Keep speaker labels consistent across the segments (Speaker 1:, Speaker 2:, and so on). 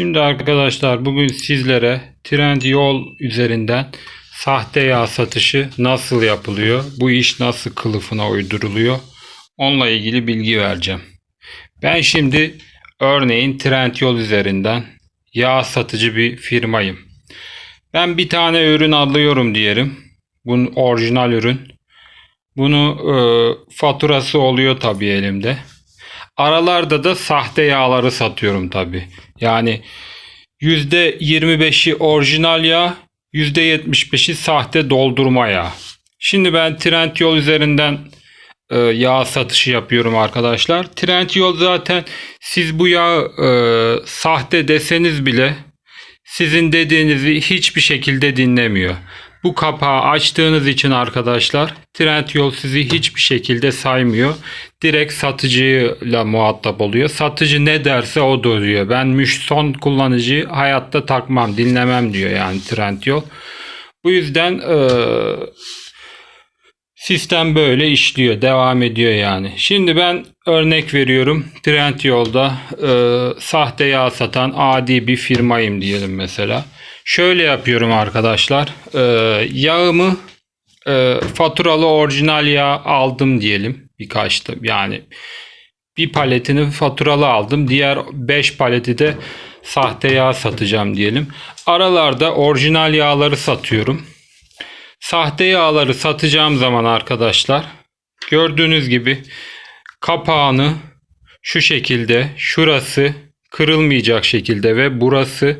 Speaker 1: Şimdi arkadaşlar bugün sizlere Trendyol üzerinden sahte yağ satışı nasıl yapılıyor? Bu iş nasıl kılıfına uyduruluyor? Onunla ilgili bilgi vereceğim. Ben şimdi örneğin Trendyol üzerinden yağ satıcı bir firmayım. Ben bir tane ürün alıyorum diyelim. Bunun orijinal ürün. Bunu e, faturası oluyor tabii elimde. Aralarda da sahte yağları satıyorum tabii. Yani %25'i orijinal yağ, %75'i sahte doldurma yağ. Şimdi ben Trendyol üzerinden e, yağ satışı yapıyorum arkadaşlar. Trendyol zaten siz bu yağı e, sahte deseniz bile sizin dediğinizi hiçbir şekilde dinlemiyor. Bu kapağı açtığınız için arkadaşlar Trendyol sizi hiçbir şekilde saymıyor. Direkt satıcıyla muhatap oluyor. Satıcı ne derse o da diyor. Ben müş son kullanıcıyı hayatta takmam, dinlemem diyor yani Trendyol. Bu yüzden sistem böyle işliyor, devam ediyor yani. Şimdi ben örnek veriyorum. Trendyol'da eee sahte yağ satan adi bir firmayım diyelim mesela. Şöyle yapıyorum arkadaşlar. Eee, yağımı eee, faturalı orijinal yağ aldım diyelim. Birkaç da yani bir paletini faturalı aldım. Diğer 5 paleti de sahte yağ satacağım diyelim. Aralarda orijinal yağları satıyorum. Sahte yağları satacağım zaman arkadaşlar gördüğünüz gibi kapağını şu şekilde şurası kırılmayacak şekilde ve burası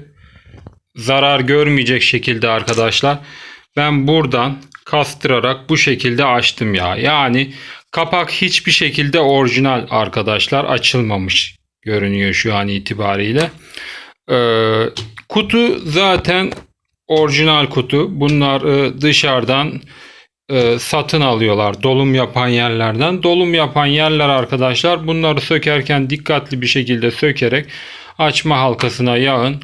Speaker 1: zarar görmeyecek şekilde arkadaşlar ben buradan kastırarak bu şekilde açtım ya. Yani kapak hiçbir şekilde orijinal arkadaşlar açılmamış görünüyor şu an itibariyle. Ee, kutu zaten orijinal kutu. Bunlar e, dışarıdan e, satın alıyorlar dolum yapan yerlerden. Dolum yapan yerler arkadaşlar bunları sökerken dikkatli bir şekilde sökerek açma halkasına yağın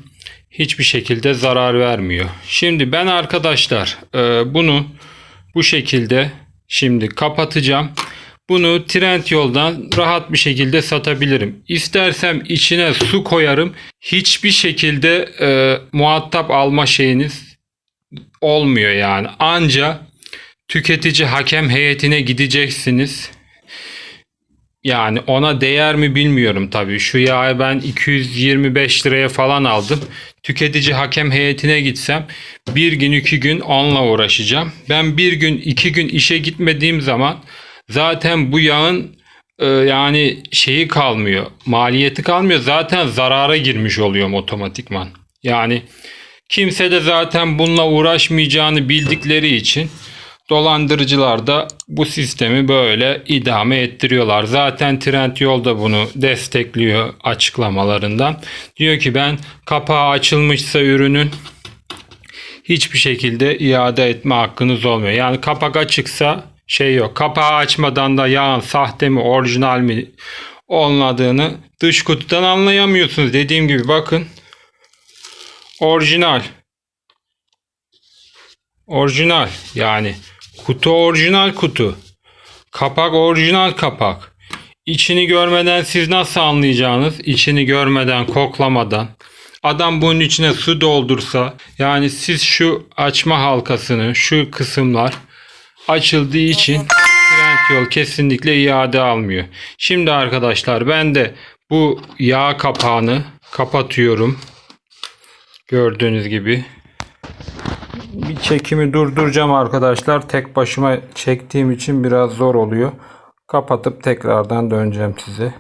Speaker 1: hiçbir şekilde zarar vermiyor. Şimdi ben arkadaşlar e, bunu bu şekilde şimdi kapatacağım. Bunu Trendyol'dan rahat bir şekilde satabilirim. İstersem içine su koyarım. Hiçbir şekilde e, muhatap alma şeyiniz olmuyor yani. Anca tüketici hakem heyetine gideceksiniz. Yani ona değer mi bilmiyorum tabii. Şu yağı ben 225 liraya falan aldım. Tüketici hakem heyetine gitsem bir gün iki gün onunla uğraşacağım. Ben bir gün iki gün işe gitmediğim zaman zaten bu yağın e, yani şeyi kalmıyor. Maliyeti kalmıyor. Zaten zarara girmiş oluyorum otomatikman. Yani kimse de zaten bununla uğraşmayacağını bildikleri için dolandırıcılar da bu sistemi böyle idame ettiriyorlar. Zaten Trendyol da bunu destekliyor açıklamalarından. Diyor ki ben kapağı açılmışsa ürünün hiçbir şekilde iade etme hakkınız olmuyor. Yani kapak açıksa şey yok. Kapağı açmadan da yağın sahte mi orijinal mi olmadığını dış kutudan anlayamıyorsunuz. Dediğim gibi bakın. Orijinal. Orijinal yani kutu orijinal kutu. Kapak orijinal kapak. İçini görmeden siz nasıl anlayacağınız? İçini görmeden, koklamadan. Adam bunun içine su doldursa yani siz şu açma halkasını, şu kısımlar açıldığı için Trendyol kesinlikle iade almıyor. Şimdi arkadaşlar ben de bu yağ kapağını kapatıyorum. Gördüğünüz gibi. Bir çekimi durduracağım arkadaşlar. Tek başıma çektiğim için biraz zor oluyor. Kapatıp tekrardan döneceğim size.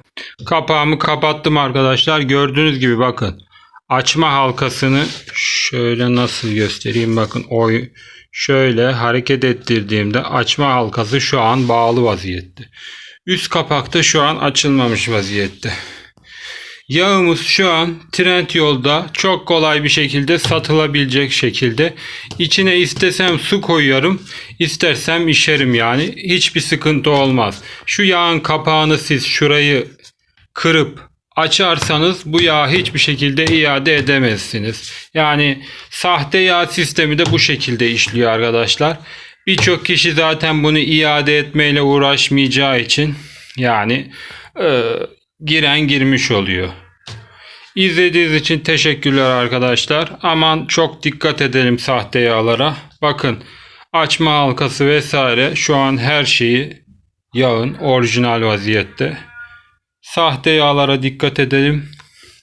Speaker 1: Kapağımı kapattım arkadaşlar. Gördüğünüz gibi bakın. Açma halkasını şöyle nasıl göstereyim bakın. Oy şöyle hareket ettirdiğimde açma halkası şu an bağlı vaziyette. Üst kapakta şu an açılmamış vaziyette. Yağımız şu an Trendyol'da çok kolay bir şekilde satılabilecek şekilde. İçine istesem su koyuyorum, istersem işerim yani. Hiçbir sıkıntı olmaz. Şu yağın kapağını siz şurayı kırıp açarsanız bu yağı hiçbir şekilde iade edemezsiniz. Yani sahte yağ sistemi de bu şekilde işliyor arkadaşlar. Birçok kişi zaten bunu iade etmeyle uğraşmayacağı için yani e, giren girmiş oluyor. İzlediğiniz için teşekkürler arkadaşlar. Aman çok dikkat edelim sahte yağlara. Bakın açma halkası vesaire şu an her şeyi yağın orijinal vaziyette. Sahte yağlara dikkat edelim.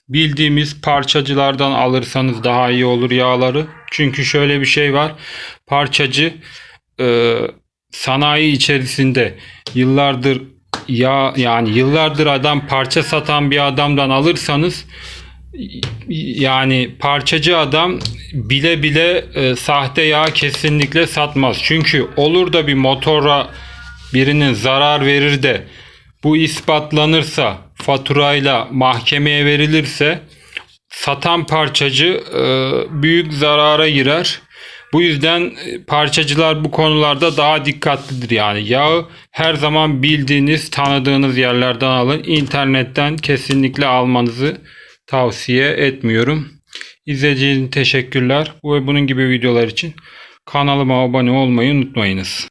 Speaker 1: Bildiğimiz parçacılardan alırsanız daha iyi olur yağları. Çünkü şöyle bir şey var. Parçacı e, sanayi içerisinde yıllardır ya yani yıllardır adam parça satan bir adamdan alırsanız yani parçacı adam bile bile e, sahte yağ kesinlikle satmaz. Çünkü olur da bir motora birinin zarar verir de bu ispatlanırsa faturayla mahkemeye verilirse satan parçacı e, büyük zarara girer. Bu yüzden e, parçacılar bu konularda daha dikkatlidir yani. Yağı her zaman bildiğiniz, tanıdığınız yerlerden alın. İnternetten kesinlikle almanızı tavsiye etmiyorum. İzlediğiniz teşekkürler. Bu ve bunun gibi videolar için kanalıma abone olmayı unutmayınız.